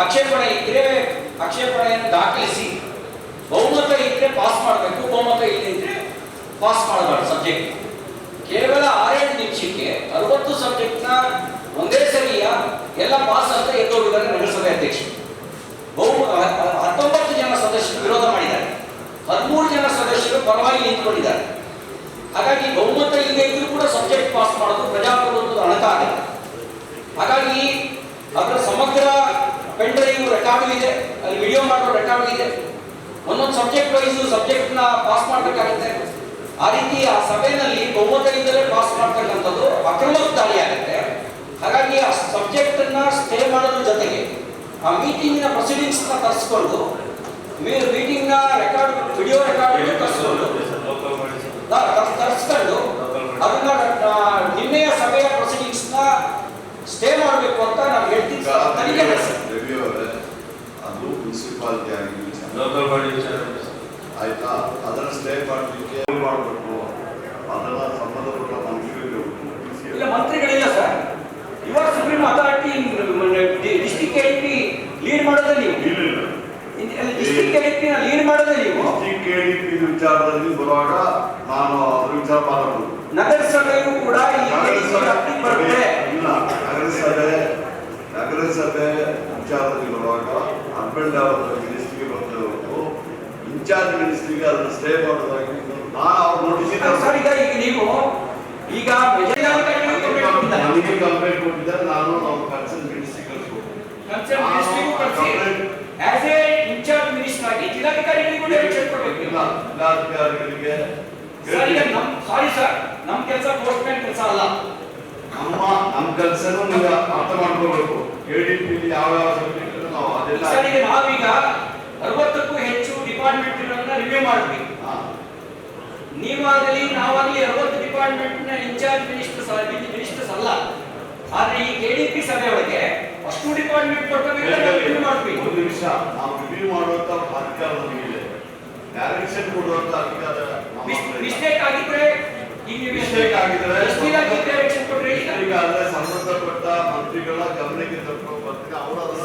ಆಕ್ಷೇಪಣೆ ಇದ್ರೆ ಆಕ್ಷೇಪಣೆಯನ್ನು ದಾಖಲಿಸಿ, ಬಹುಮತ ಇದ್ರೆ ಪಾಸ್ ಮಾಡಬೇಕು, ಬಹುಮತ ಇಲ್ಲದಿದ್ರೆ ಪಾಸ್ ಮಾಡಬಾರ್ದು ಸಬ್ಜೆಕ್ಟ್ ಕೇವಲ ಆರೇಳು ನಿಮಿಷಕ್ಕೆ ಅರವತ್ತು ಸಬ್ಜೆಕ್ಟ್ನ ಒಂದೇ ಸರಿಯ ಎಲ್ಲ ಪಾಸ್ ಅಂತ ಎದ್ದೋಗಿದ್ದಾರೆ ನಗರಸಭೆ ಅಧ್ಯಕ್ಷರು. ಬಹು ಹತ್ತೊಂಬತ್ತು ಜನ ಸದಸ್ಯರು ವಿರೋಧ ಮಾಡಿದ್ದಾರೆ. ಹದಿಮೂರು ಜನ ಸದಸ್ಯರು ಪರವಾಗಿ ನಿಂತ್ಕೊಂಡಿದ್ದಾರೆ. ಹಾಗಾಗಿ ಬಹುಮತ ಇಲ್ಲದೆ ಇದ್ರೂ ಕೂಡ ಸಬ್ಜೆಕ್ಟ್ ಪಾಸ್ ಮಾಡೋದು ಪ್ರಜಾಪ್ರಭುತ್ವದ ಅಣಕಾಗುತ್ತೆ ಹಾಗಾಗಿ ಅದರ ಸಮಗ್ರ ಪೆನ್ ಡ್ರೈವ್ ರೆಕಾರ್ಡ್ ಇದೆ ಅಲ್ಲಿ ವಿಡಿಯೋ ಮಾಡೋ ರೆಕಾರ್ಡ್ ಇದೆ. ಒಂದೊಂದು ಸಬ್ಜೆಕ್ಟ್ ವೈಸ್ನ ಪಾಸ್ ಮಾಡಬೇಕಾಗುತ್ತೆ. ಆ ರೀತಿ ಆ ಸಭೆಯಲ್ಲಿ ಬಹುಮತದಿಂದಲೇ ಪಾಸ್ ಮಾಡ್ತಕ್ಕಂಥದ್ದು ಅಕ್ರಮಕ್ಕೆ ದಾಳಿಯಾಗುತ್ತೆ ಹಾಗಾಗಿ ಆ ಸಬ್ಜೆಕ್ಟ್ ಅನ್ನ ಸ್ಟೇ ಮಾಡೋದ್ರ ಜೊತೆಗೆ ಆ ಮೀಟಿಂಗಿನ ನ ತರಿಸ್ಕೊಂಡು ನ ರೆಕಾರ್ಡ್ ವಿಡಿಯೋ ರೆಕಾರ್ಡ್ ತರಿಸ್ಕೊಂಡು ತರಿಸ್ಕೊಂಡು ಅದನ್ನ ನಿನ್ನೆಯ ಸಭೆಯ ನ ಸ್ಟೇ ಮಾಡಬೇಕು ಅಂತ ನಾವು ಹೇಳ್ತೀವಿ ಸರ್. ತನಿಖೆ ನಡೆಸಿ. ಮುನ್ಸಿಪಾಲಿಟಿ ಆಗಿ ವಿಚಾರ. ಲೋಕಲ್ ಬಾಡಿ ಆಯ್ತಾ? ಅದನ್ನ ಸ್ಟೇ ಮಾಡಲಿಕ್ಕೆ ಮಾಡಬೇಕು? ಅದನ್ನ ಸಂಬಂಧಪಟ್ಟ ಮಂತ್ರಿಗಳಿಗೆ ಇಲ್ಲ ಮಂತ್ರಿಗಳಿಲ್ಲ ಸರ್ ಇವಾಗ supreme authority district ADP lead ಮಾಡೋದೇ ನೀವು. ಡಿಸ್ಟಿಕ್ ಎಡಿಪಿನ ಲೀಡ್ ಮಾಡೋದೇ ನೀವು. ಕೆಡಿಪಿ ವಿಚಾರದಲ್ಲಿ ಬರುವಾಗ ನಾನು ಅದ್ರ ವಿಚಾರ ಮಾತಾಡಬಹುದು ನಗರಸಭೆಯೂ ಕೂಡ ಇಲ್ಲ ನಗರಸಭೆ ನಗರಸಭೆ ವಿಚಾರದಲ್ಲಿ ಬರುವಾಗ ಅರ್ಬನ್ ಡೆವಲಪ್ಮೆಂಟ್ ಮಿನಿಸ್ಟ್ರಿಗೆ ಬಂದಿರೋದು ಇನ್ಚಾರ್ಜ್ ಮಿನಿಸ್ಟ್ರಿಗೆ ಅದನ್ನು ಸ್ಟೇ ಮಾಡೋದಾಗಿ ನಾನು ಅವ್ರು ಸರ್ ಈಗ ಈಗ ನೀವು ಈಗ. ನನಗೆ ಕಂಪ್ಲೇಂಟ್ ಕೊಟ್ಟಿದ್ದಾರೆ. ನಾನು ನಾವು ಕನ್ಸರ್ನ್ ಮಿನಿಸ್ಟ್ರಿಗೆ ಕಳಿಸ್ಬೇಕು Concerned ministry ಗೂ ಕಳ್ಸಿ. As a incharge minister ಆಗಿ ಜಿಲ್ಲಾಧಿಕಾರಿಗಳಿಗೂ ಡೈರೆಕ್ಷನ್ ಕೊಡ್ಬೇಕು. ಇಲ್ಲ ಜಿಲ್ಲಾಧಿಕಾರಿಗಳಿಗೆ ಸರ್ ಈಗ ಸಾರಿ ಸರ್ ನಮ್ ಕೆಲಸ ಪೋಸ್ಟ್ ಮ್ಯಾನ್ ಕೆಲಸ ಅಲ್ಲ. ನಮ್ಮ ನಮ್ಮ ಕೆಲಸನೂ ನೀವು ಅರ್ಥ ಮಾಡ್ಕೋಬೇಕು. ಕೆಡಿಪಿ ಯಾವ ಯಾವ ಸಬ್ಜೆಕ್ಟ್ ನಾವು ಅದೆಲ್ಲ ಸರ್ ಈಗ ನಾವೀಗ ಅರವತ್ತಕ್ಕೂ ಹೆಚ್ಚು ಡಿಪಾರ್ಟ್ಮೆಂಟ್ ರಿವ್ಯೂ ಹಾ. ನೀವಾಗಲಿ ನಾವಾಗಲಿ ಅರವತ್ತು ಡಿಪಾರ್ಟ್ಮೆಂಟ್ನ ಇನ್ಚಾರ್ಜ್ ಮಿನಿಸ್ಟರ್ಸ್ ಮಿನಿಸ್ಟರ್ಸ್ ಅಲ್ಲ. ಆದ್ರೆ ಈ ಕೆಡಿಪಿ ಸಭೆ ಒಳಗೆ ಅಷ್ಟು ಡಿಪಾರ್ಟ್ಮೆಂಟ್ ರಿವ್ಯೂ ಮಾಡ್ತೀವಿ. ಒಂದು ನಿಮಿಷ. ನಾವು ರಿವ್ಯೂ ಮಾಡುವಂತ ಅಧಿಕಾರ ನಮಗಿದೆ ಡೈರೆಕ್ಷನ್ ಕೊಡುವಂತ ಅಧಿಕಾರ. ಮಿಸ್ಟೇಕ್ ಆಗಿದ್ರೆ Mistake ಆಗಿದ್ರೆ ಡೈರೆಕ್ಷನ್ ಕೊಟ್ರಿ ಈಗ. ಸಂಬಂಧಪಟ್ಟ ಮಂತ್ರಿಗಳ ಗಮನಕ್ಕೆ ತರ್ಕೊಂಡು ಬರ್ತೀನಿ ಅವರು ಅದನ್ನ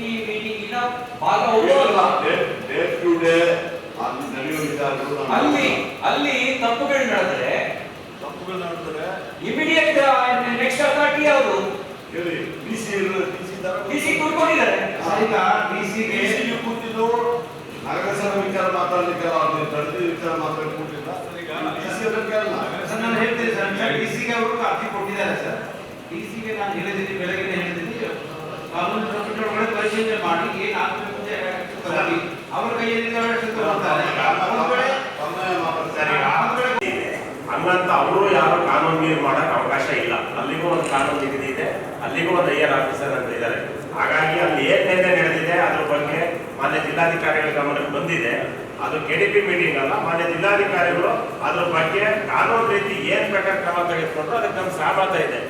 ಅಲ್ಲಿ ಅಲ್ಲಿ ಅಲ್ಲಿ ತಪ್ಪುಗಳು ನಡೆದರೆ ತಪ್ಪುಗಳು ನಡೆದರೆ ಇಮಿಡಿಯೇಟ್ ನೆಕ್ಸ್ಟ್ ಅಥಾರಿಟಿ ಯಾವುದು? ಹೇಳಿ ಡಿಸಿ ಡಿಸಿ ಕೂತ್ಕೊಂಡಿದ್ದಾರೆ. ಈಗ ಡಿಸಿಗೆ ಡಿಸಿ ಕೂತಿದ್ದು ನಗರಸಭೆ ವಿಚಾರ ಮಾತಾಡ್ಲಿಕ್ಕೆ ಅವ್ರು ತಡೆದ ವಿಚಾರ ಮಾತಾಡಿ ಕೂತಿಲ್ಲ. ಡಿಸಿ ಅವ್ರ ಕೇಳಲ್ಲ ಸರ್ ನಾನು ಹೇಳ್ತೀನಿ ಸರ್ ಡಿಸಿಗೆ ಅವರು ಅರ್ಜಿ ಕೊಟ್ಟಿದ್ದಾರೆ ಸರ್. ಡಿಸಿಗೆ ನಾನು ಹೇಳಿದ್ದೀನಿ ಬೆಳಗ್ಗೆ ಹೇಳಿದ್ದೀನಿ. ಅಂತ ಹಂಗಂತ ಅವರು ಯಾರು ಕಾನೂನು ಮಾಡಕ್ ಅವಕಾಶ ಇಲ್ಲ. ಅಲ್ಲಿಗೂ ಒಂದು ಕಾನೂನು ನಿಗದಿ ಇದೆ ಅಲ್ಲಿಗೂ ಒಂದು ಐಆರ್ ಆಫೀಸರ್ ಅಂತ ಇದ್ದಾರೆ. ಹಾಗಾಗಿ ಅಲ್ಲಿ ಏನ್ ನಿಂದೆ ನಡೆದಿದೆ, ಅದ್ರ ಬಗ್ಗೆ ಮಾನ್ಯ ಜಿಲ್ಲಾಧಿಕಾರಿಗಳ ಗಮನಕ್ಕೆ ಬಂದಿದೆ. ಅದು ಕೆ ಡಿ ಪಿ ಮೀಟಿಂಗ್ ಅಲ್ಲ, ಮಾನ್ಯ ಜಿಲ್ಲಾಧಿಕಾರಿಗಳು ಅದ್ರ ಬಗ್ಗೆ ಕಾನೂನು ರೀತಿ ಏನ್ ಬೇಕಾದ ಕ್ರಮ ತೆಗೆದುಕೊಂಡ್ರು, ಅದಕ್ಕೆ ನಮ್ಮ ಸಹಮತ ಇದೆ.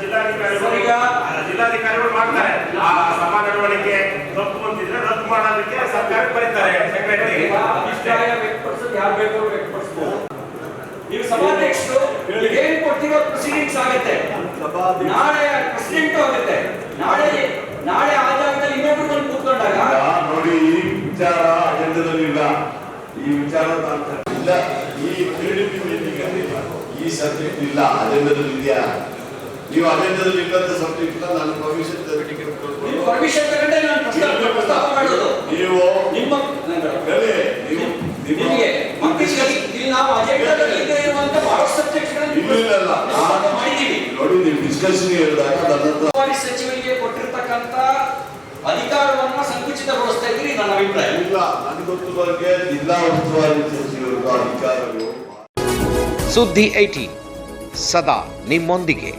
ಜಿಲ್ಲಾಧಿಕಾರಿಗಳು ಈಗ- ಅಲ್ಲ, ಜಿಲ್ಲಾಧಿಕಾರಿಗಳು ಮಾಡ್ತಾರೆ. ಆ ಸಭಾ ನಡವಳಿಕೆ ತಪ್ಪು ಅಂತಿದ್ರೆ ರದ್ದು ಮಾಡೋದಕ್ಕೆ ಸರ್ಕಾರಕ್ಕೆ ಬರೀತಾರೆ ಸೆಕ್ರೆಟರಿ ಯಾರು ಬೇಕೋ ವ್ಯಕ್ತಪಡಿಸ್ಬೋದು. ನೀವು ಸಭಾಧ್ಯಕ್ಷರು ಏನ್ ಕೊಟ್ಟಿರೋ ಪ್ರೊಸೀಡಿಂಗ್ಸ್ ಆಗುತ್ತೆ. ನಾಳೆ ಪ್ರೆಸಿಡೆಂಟ್ ಆಗುತ್ತೆ. ನಾಳೆ ನಾಳೆ ಆ ಜಾಗದಲ್ಲಿ ಇನ್ನೊಬ್ರು ಬಂದು ಕೂತ್ಕೊಂಡಾಗ ನೋಡಿ ಈ ವಿಚಾರ ಅಜೆಂಡದಲ್ಲಿ ಇಲ್ಲ. ಈ ವಿಚಾರ ಇಲ್ಲ. ಈ ಕೆಡಿಪಿ ಮೀಟಿಂಗ್ ಅಲ್ಲಿ ಈ ಸಬ್ಜೆಕ್ಟ್ ಇಲ್ಲ. ಅಜೆಂಡದಲ್ಲಿ ಇದೆಯಾ? ನೀವು ಅಜೆಂಡದಲ್ಲಿ ಇಲ್ಲದ ಸಬ್ಜೆಕ್ಟ್ ಇಲ್ಲ ನಾನು ಪರ್ಮಿಷನ್ ನೀವು ಪರ್ಮಿಷನ್ ತಗೊಂಡೆ ನಾನು ಪ್ರಸ್ತಾಪ ಪ್ರಸ್ತಾಪ ಮಾಡೋದು. ನೀವು ನಿಮ್ಮ ಹೇಳಿ, ನೀವು ನಿಮ್ಮ ನಿಮಗೆ ಮತ್ತೆ ಇಲ್ಲಿ- ಇಲ್ಲಿ ನಾವು ಅಜೆಂಡಾದಲ್ಲಿ ಇಲ್ಲದೆ ಇರುವಂತ ಬಹಳಷ್ಟು ಸಬ್ಜೆಕ್ಟ್ಗಳನ್ನು ಇಲ್ಲ ಇಲ್ಲ ಇಲ್ಲ ನಾನು ಮಾಡಿದ್ದೀವಿ. ನೋಡಿ ನೀವು ಡಿಸ್ಕಷನ್ ಹೇಳಿದಾಗ ನನ್ನ ಸಚಿವರಿಗೆ ಕೊಟ್ಟಿರ್ತಕ್ಕಂಥ ಅಧಿಕಾರವನ್ನ ಸಂಕುಚಿತಗೊಳಿಸ್ತಾ ಇದ್ದೀರಿ ನನ್ನ ಅಭಿಪ್ರಾಯ. ಇಲ್ಲ ನನಗೆ ಗೊತ್ತು ಬಗ್ಗೆ ಜಿಲ್ಲಾ ಉಸ್ತುವಾರಿ ಸಚಿವರು ಅಧಿಕಾರಗಳು. ಸುದ್ದಿ ಐಟಿ ಸದಾ ನಿಮ್ಮೊಂದಿಗೆ.